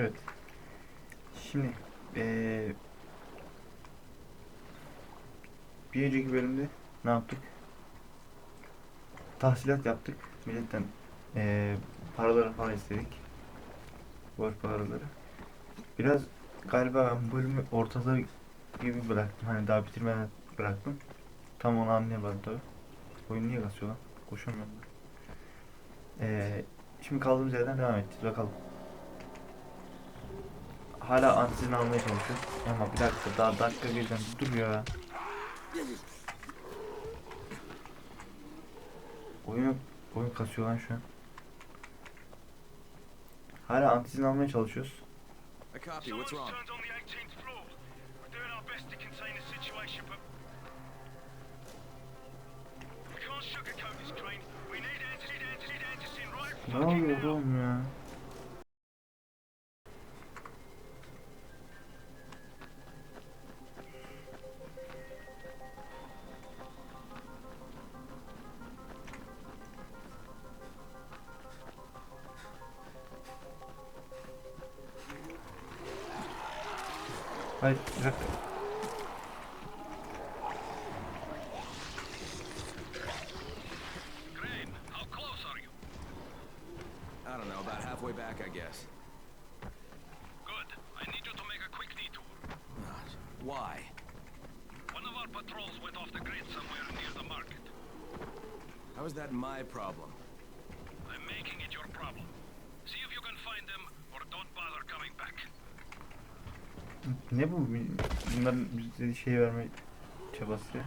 Evet. Şimdi eee bir önceki bölümde ne yaptık? Tahsilat yaptık. Milletten eee paraları falan istedik. Borç paraları. Biraz galiba ben bölümü ortada gibi bıraktım. Hani daha bitirmeden bıraktım. Tam onu anlayamadım tabi. Oyun niye kasıyor lan? Koşamıyorum ben. Eee şimdi kaldığımız yerden devam edeceğiz. Bakalım. Hala antisini almaya çalışıyorum. Ama bir dakika daha dakika birden dur ya. Oyun oyun kasıyor lan şu an. Hala antisini almaya çalışıyoruz. I copy. What's wrong? Hayır, bir dakika. Ne bu? Bunların bize şey verme çabası ya.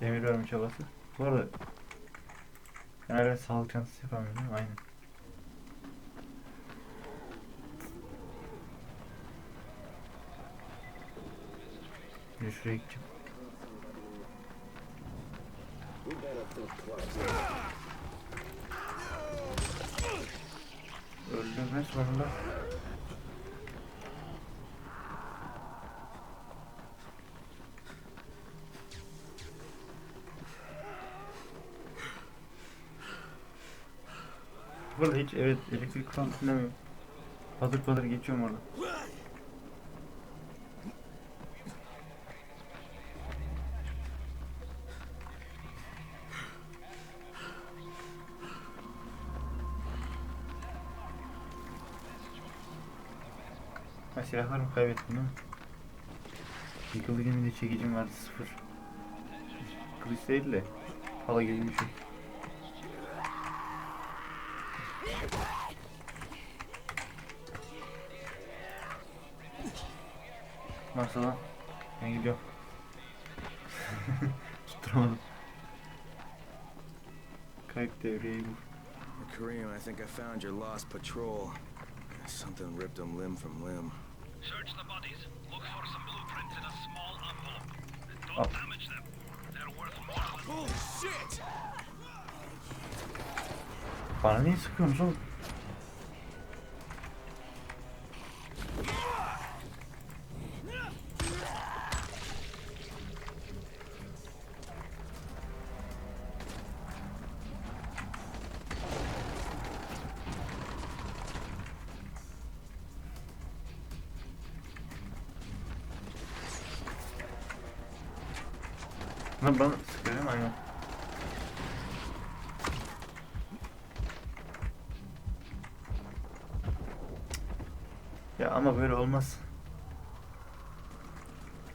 Emir verme çabası. Bu arada ben sağlık çantası yapamıyorum değil mi? Aynen. Bir şuraya gideceğim. Öldüm ben sonunda. Burada hiç evet elektrik falan dinlemiyorum. Patır patır geçiyorum orada. Ha silahlarımı kaybettim değil mi? Yıkıldı gemide çekicim vardı sıfır. Kılıç değil de hala gibi bir şey. Nasıl lan? Ben gidiyorum. Tutturamadım. Kayıp devreye gir. Kareem, I think I found your lost patrol. Something ripped them limb from limb. Search the bodies. Look for some blueprints in a small envelope. Don't Oh. damage them. They're worth more than Bullshit! Bana niye sıkıyorsunuz oğlum? Lan bana sıkıyor? Aynen. Ya ama böyle olmaz.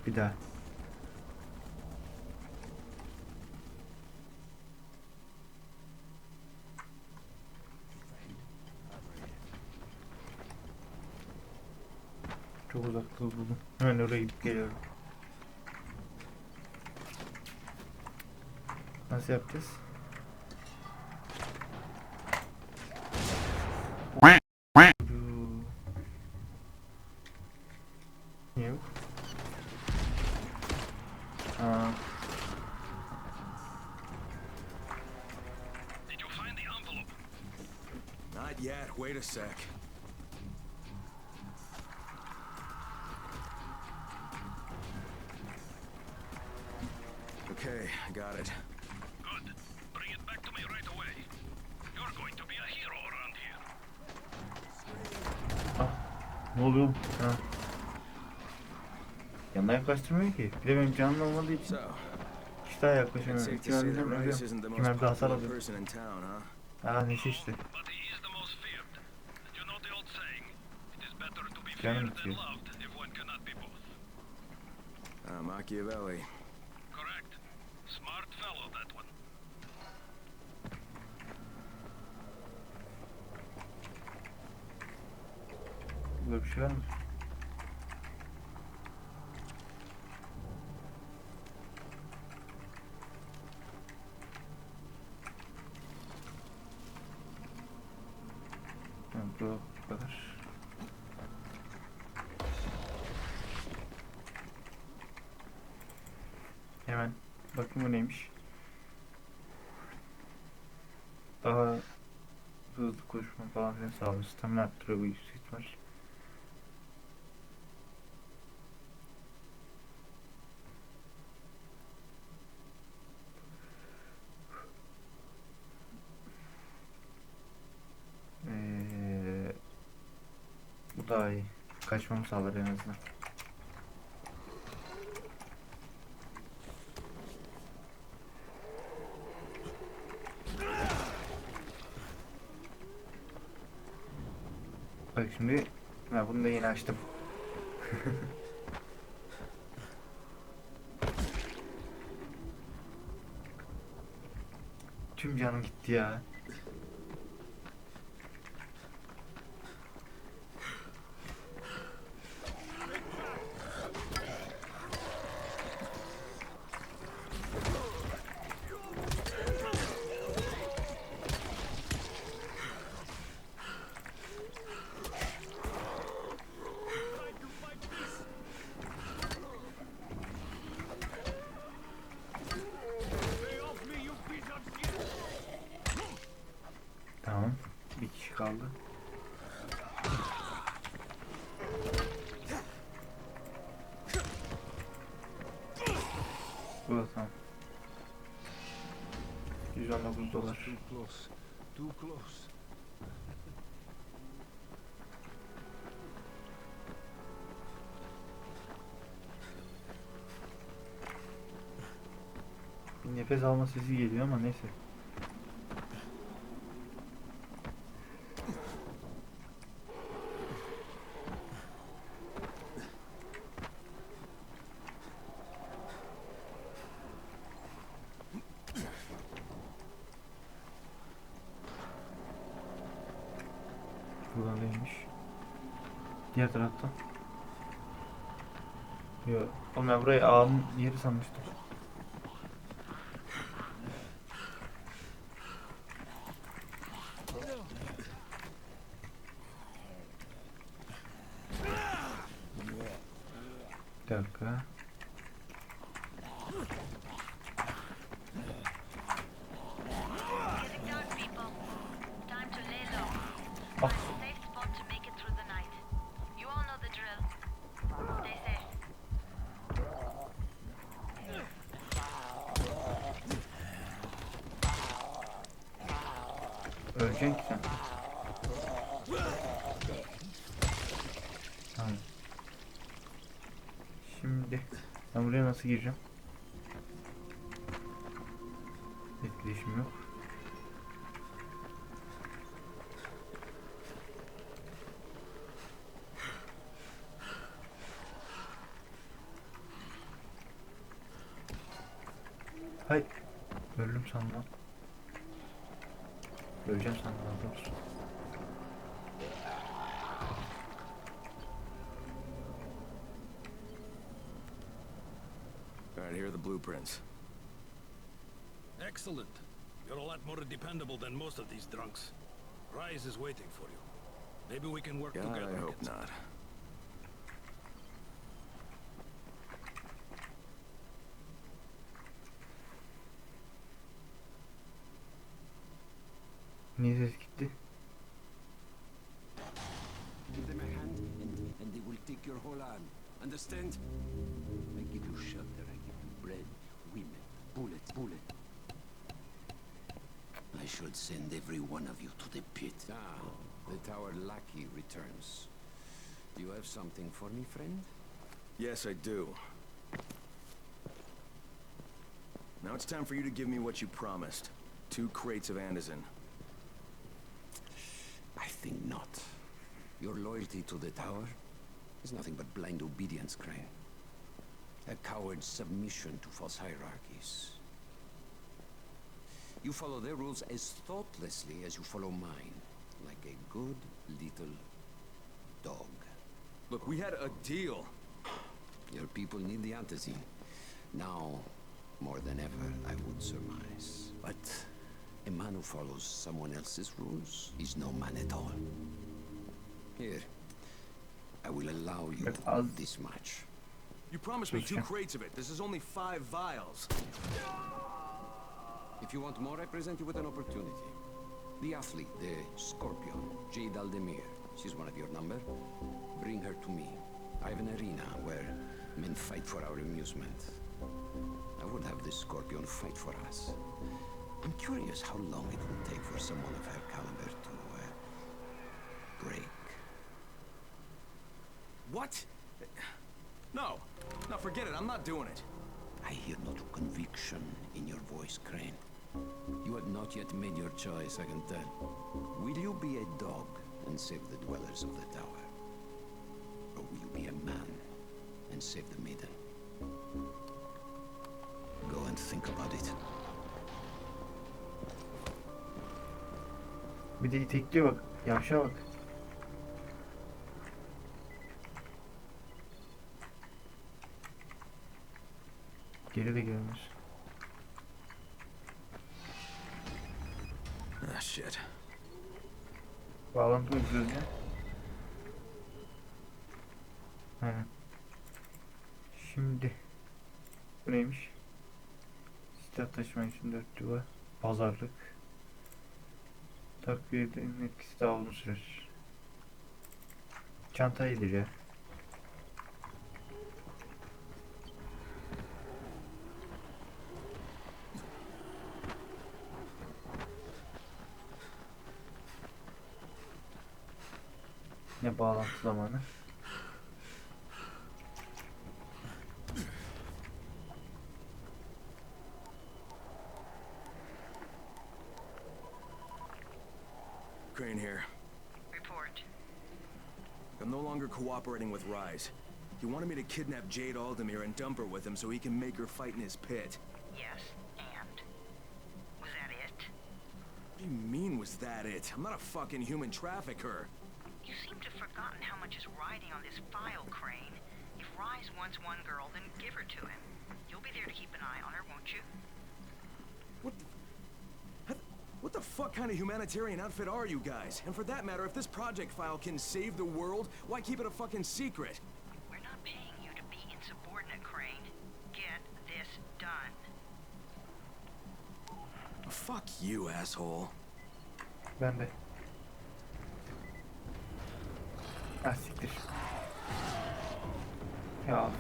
Bir daha. Çok uzakta buldum. Hemen oraya gidip geliyorum. Nasıl yapacağız? Yok. Aa, Did you find the envelope? Not yet. Wait a sec. buluyorum. Ha. Yanına yaklaştırmıyor ki. Bir de benim canım olmadığı için. İşte daha yaklaşamıyorum. İki mermiden ölüyorum. İki mermide hasar alıyorum. Ha neşe işte. Canım bitiyor. Machiavelli. Böyle bir şey var mı? Bu kadar. Hemen bakayım bu neymiş. Daha hızlı koşma falan filan sağlıyor. Stamina arttırıyor bu yüksek ihtimal. Ee, bu daha iyi. Kaçmamı sağlar en azından. Bak şimdi ha, bunu da yeni açtım. Tüm canım gitti ya. Tamam. Bir kişi kaldı. Bu da tamam. 119 dolar. Too close. Too close. Bir nefes alma sesi geliyor ama neyse. Buradan değilmiş. Diğer taraftan. Yok. Oğlum ben burayı ağın yeri sanmıştım. Bir dakika. Öleceksin ki sen. Tamam. Şimdi ben buraya nasıl gireceğim? Etkileşim yok. Hay. Öldüm sandım. Öleceğim sandım daha doğrusu. All right, here are the blueprints. Excellent. You're a lot more dependable than most of these drunks. Rise is waiting for you. Maybe we can work God, together. I hope against- not. Niye ses gitti? Give them a hand, and, and they will take your whole arm. Understand? I give you shelter, I give you bread, women, bullets, bullet. I should send every one of you to the pit. Ah, the tower lackey returns. Do you have something for me, friend? Yes, I do. Now it's time for you to give me what you promised. Two crates of Anderson. I think not. Your loyalty to the tower is nothing but blind obedience, Crane. A coward's submission to false hierarchies. You follow their rules as thoughtlessly as you follow mine, like a good little dog. Look, we had a deal. Your people need the antizine. Now, more than ever, I would surmise. But a man who follows someone else's rules is no man at all. Here, I will allow you But this much. You promised me two crates of it. This is only five vials. If you want more, I present you with an opportunity. The athlete, the Scorpion, Jade Aldemir. She's one of your number. Bring her to me. I have an arena where men fight for our amusement. I would have the Scorpion fight for us. I'm curious how long it will take for someone of her caliber to uh, break. What? No. No, forget it. I'm not doing it. I hear no conviction in your voice, Crane. You have not yet made your choice, I can tell. Will you be a dog and save the dwellers of the tower? Or will you be a man and save the maiden? Go and think about it. Bir de tekliyor bak. Yavşa bak. Geri de gelmiş. Ah, shit. Bağlantı mı yapıyoruz ya? Aynen. Şimdi bu neymiş? Silah taşıma için dört duvar. Pazarlık. Takviyenin etkisi daha uzun sürer. Çanta iyidir ya. Ne bağlantı zamanı? Cooperating with Rise. He wanted me to kidnap Jade Aldemir and dump her with him so he can make her fight in his pit. Yes, and? Was that it? What do you mean was that it? I'm not a fucking human trafficker. You seem to have forgotten how much is riding on this file, Crane. If Rise wants one girl, then give her to him. You'll be there to keep an eye on her, won't you? What the fuck kind of humanitarian outfit are you guys? And for that matter, if this project file can save the world, why keep it a fucking secret? We're not paying you to be insubordinate, Crane. Get this done. Fuck you, asshole. Ben de. Ah siktir. Ya.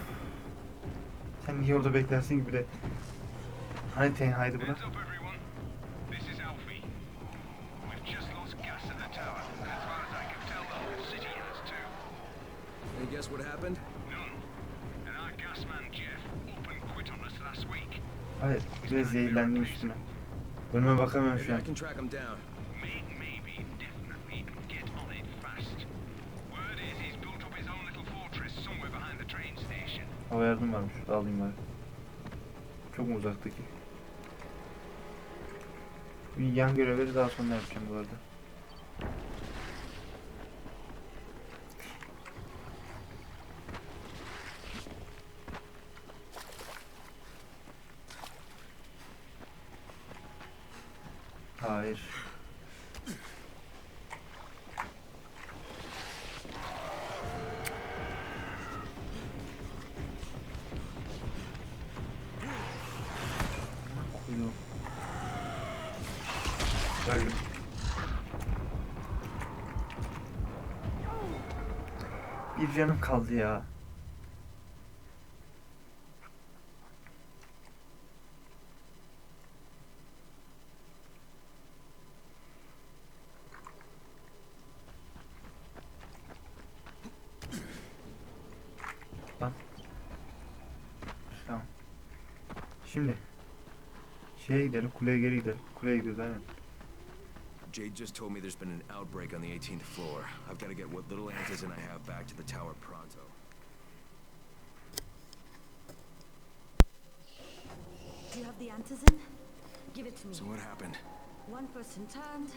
Sen niye orada beklersin gibi de. Hani tenhaydı bura? Guess what happened? None. And our gas man, Jeff, up and quit on us last week. Hayır. Biraz zehirlendim üstüne. Önüme bakamıyorum şu Maybe an. I can track him down. May, maybe, definitely, get on it fast. Word is he's built up his own little fortress somewhere behind the train station. Hava yardım varmış. Şurada alayım bari. Çok mu uzaktaki? Bir yan görevleri daha sonra yapacağım bu arada. Hayır. Bir canım kaldı ya. Şimdi şeye gidelim kuleye geri gidelim. Kuleye gidiyoruz aynen. Jade just told me there's been an outbreak on the 18th floor. I've got to get what little antizin I have back to the tower pronto. Do you have the antizin? Give it to me. So what happened? One person turned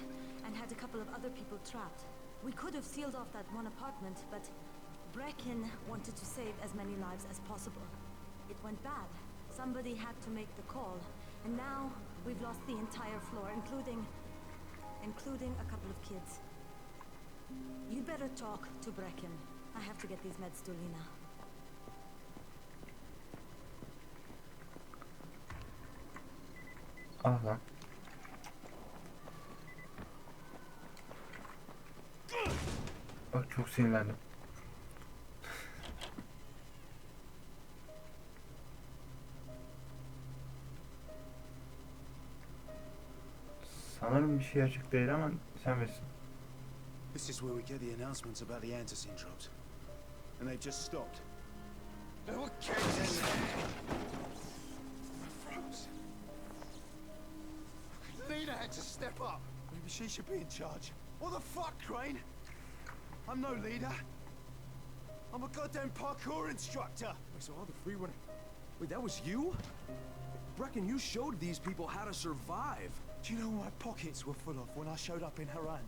and had a couple of other people trapped. We could have sealed off that one apartment, but Brecken wanted to save as many lives as possible. It went bad. Somebody had to make the call, and now we've lost the entire floor, including including a couple of kids. You'd better talk to Brecken. I have to get these meds to. Ah lan. Bak çok sinirlendim. Bir şey açık değil ama sen. This is where we get the announcements about the antizin drops. And they've just stopped. There! Froze. Lena had to step up. Maybe she should be in charge. What the fuck, Crane? I'm no leader. I'm a goddamn parkour instructor. Wait, so all the free running... Wait, that was you? Brecken, you showed these people how to survive. Do you know what my pockets were full of when I showed up in Haran?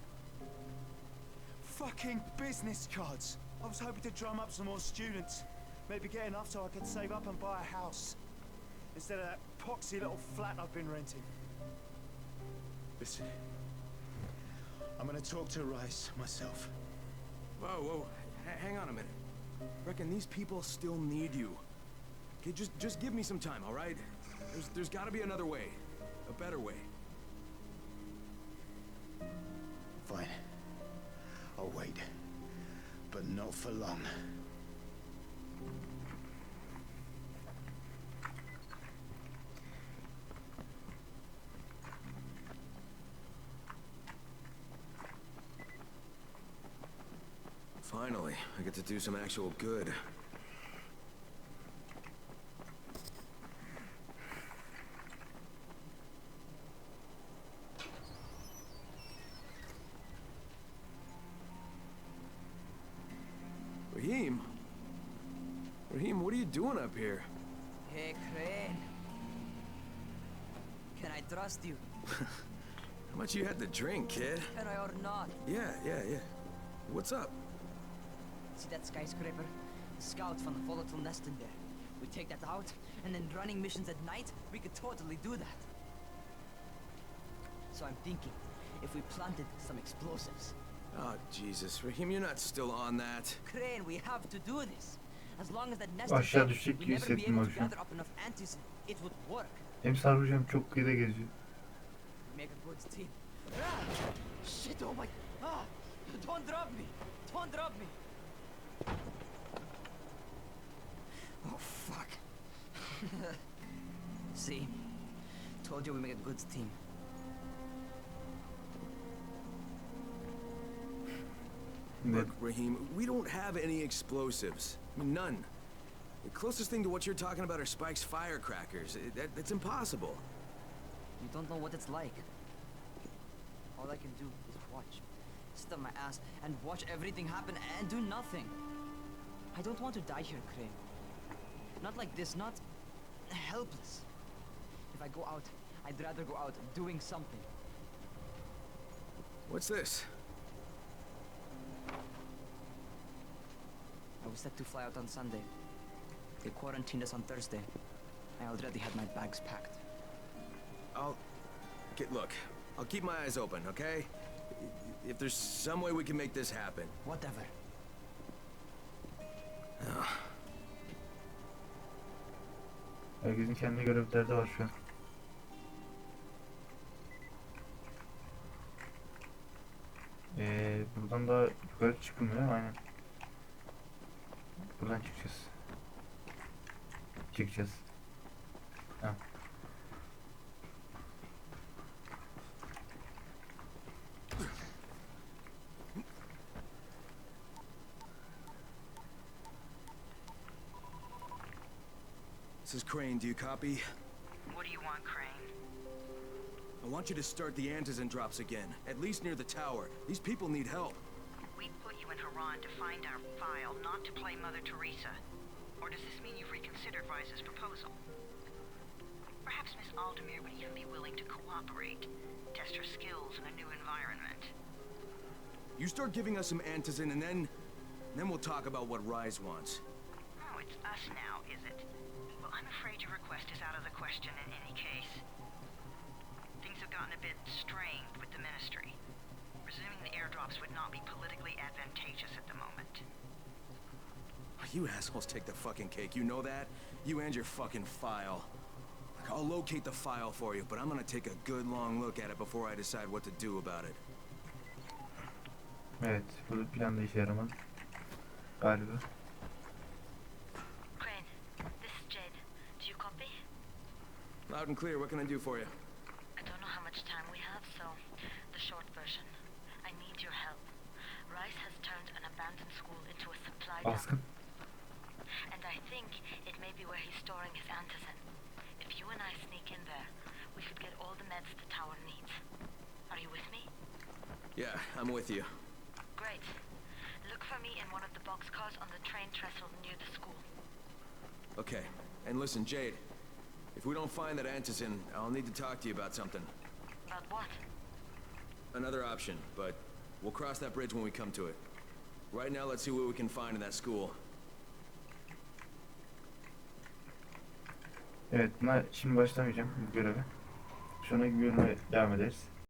Fucking business cards. I was hoping to drum up some more students. Maybe get enough so I could save up and buy a house. Instead of that poxy little flat I've been renting. Listen. I'm gonna talk to Rice myself. Whoa, whoa, h- hang on a minute. Reckon these people still need you. Okay, just just give me some time, all right? There's there's got to be another way, a better way. Fine. I'll wait. But not for long. Finally, I get to do some actual good. Raheem? Raheem, what are you doing up here? Hey, Crane. Can I trust you? How much you had to drink, kid? Can I or not? Yeah, yeah, yeah. What's up? See that skyscraper? The scouts found a volatile nest in there. We take that out, and then running missions at night, we could totally do that. So I'm thinking, if we planted some explosives. Oh, Jesus. Raheem, you're not still on that. Crane, we have to do this. As long as that nest Aşağı is düşecek there, gibi we never be hissettim able to gather up enough antizin. It would work. Hem sarhoş hem çok kıyıda geziyor. Make a good team. Ah! Shit, oh my... Ah! Don't drop me! Don't drop me! Oh, fuck. See? Told you we make a good team. Look, Raheem, we don't have any explosives. I mean, none. The closest thing to what you're talking about are Spike's firecrackers. It- that, that's impossible. You don't know what it's like. All I can do is watch. Sit on my ass and watch everything happen and do nothing. I don't want to die here, Crane. Not like this, not helpless. If I go out, I'd rather go out doing something. What's this? I was set to fly out on Sunday. They quarantined us on Thursday. I already had my bags packed. I'll... Get, look, I'll keep my eyes open, okay? If there's some way we can make this happen. Whatever. herkesin kendi görev derdi var şu an. Ee, buradan da yukarı çıkılmıyor aynen. Buradan çıkacağız. Çıkacağız. Ha. This is Crane, do you copy? What do you want, Crane? I want you to start the antizin drops again, at least near the tower. These people need help. We put you in Haran to find our file, not to play Mother Teresa. Or does this mean you've reconsidered Rise's proposal? Perhaps Miss Aldemir would even be willing to cooperate, test her skills in a new environment. You start giving us some antizin and then... then we'll talk about what Rise wants. Oh, it's us now, is it? Well, I'm afraid your request is out of the question in any case. Things have gotten a bit strained with the Ministry. Resuming the airdrops would not be politically advantageous at the moment. Oh, you assholes take the fucking cake, you know that? You and your fucking file. Like, I'll locate the file for you, but I'm gonna take a good long look at it before I decide what to do about it. Evet, bu plan da işe yaramadı. Galiba. Crane, this is Jade. Do you copy? Loud and clear, what can I do for you? I don't know how much time we have, so the short version. I need your help. Rice has turned an abandoned school into a supply dump, Baskın. and I think it may be where he's storing his antizin. If you and I sneak in there, we could get all the meds the tower needs. Are you with me? Yeah, I'm with you. Great. Look for me in one of the boxcars on the train trestle near the school. Okay, and listen, Jade. If we don't find that antizin, I'll need to talk to you about something. About what? Another option, but we'll cross that bridge when we come to it. Right now, let's see what we can find in that school. Evet, buna şimdi başlamayacağım bu göreve. Sonraki bölüme devam ederiz.